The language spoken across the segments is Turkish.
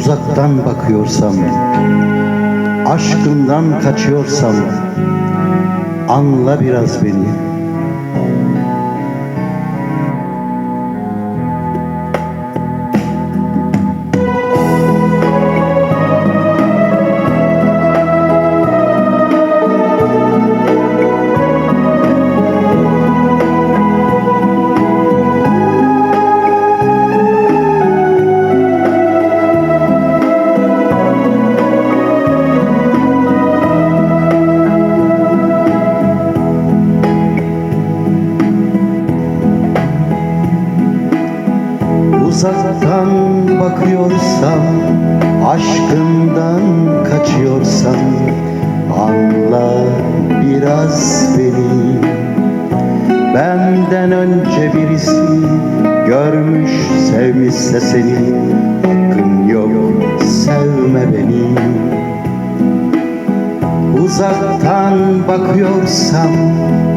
Uzaktan bakıyorsam, aşkından kaçıyorsam, anla biraz beni. Uzaktan bakıyorsam, aşkından kaçıyorsam, anla biraz beni. Benden önce birisi görmüş sevmişse seni, hakkın yok sevme beni. Uzaktan bakıyorsam,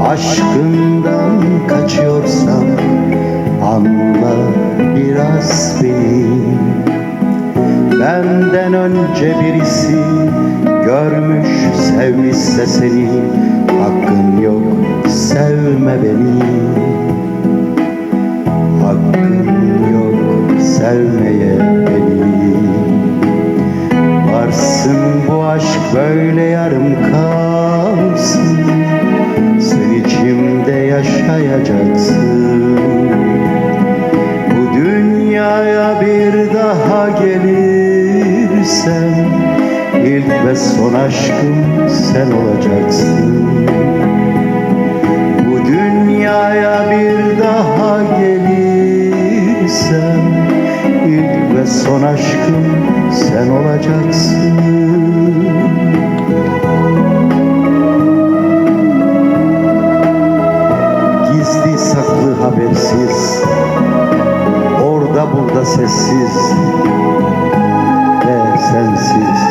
aşkından kaçıyorsam, anla biraz beni. Benden önce birisi görmüş sevmişse seni, hakkın yok sevme beni. Hakkın yok sevmeye beni. Varsın bu aşk böyle yarım kalsın Sen içimde yaşayacaksın dünyaya bir daha gelirsem ilk ve son aşkım sen olacaksın Bu dünyaya bir daha gelirsem ilk ve son aşkım sen olacaksın. Burada sessiz ve sensiz.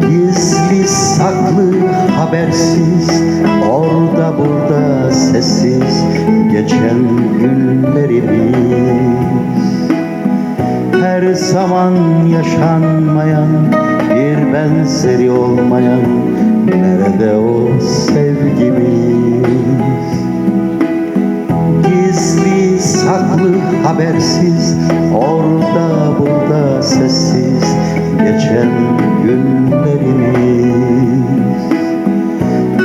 Gizli saklı habersiz Orada burada sessiz Geçen günlerimiz zaman yaşanmayan Bir benzeri olmayan Nerede o sevgimiz? Gizli saklı habersiz Orada burada sessiz Geçen günlerimiz.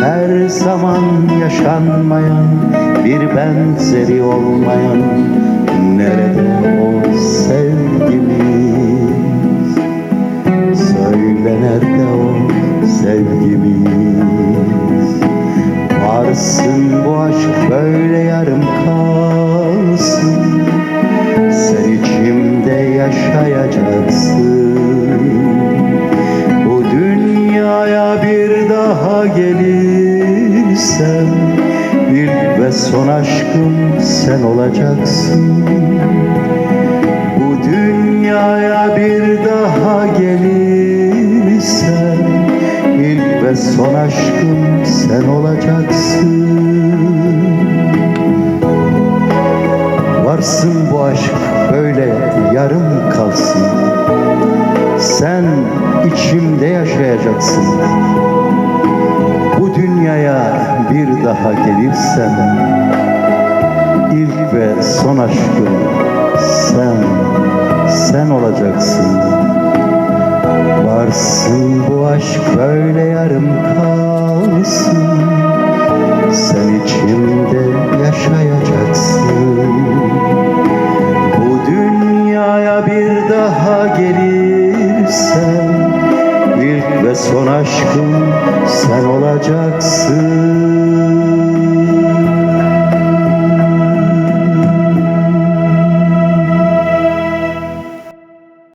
Her zaman yaşanmayan Bir benzeri olmayan Nerede Varsın bu aşk böyle yarım kalsın. Sen içimde yaşayacaksın. Bu dünyaya bir daha gelirsem İlk ve son aşkım sen olacaksın. Bu dünyaya bir son aşkım sen olacaksın. Varsın bu aşk böyle yarım kalsın. Sen içimde yaşayacaksın. Bu dünyaya bir daha gelirsem İlk ve son aşkım sen, sen olacaksın. Varsın aşk böyle yarım kalsın. Sen içimde yaşayacaksın. Bu dünyaya bir daha gelirsen İlk ve son aşkım sen olacaksın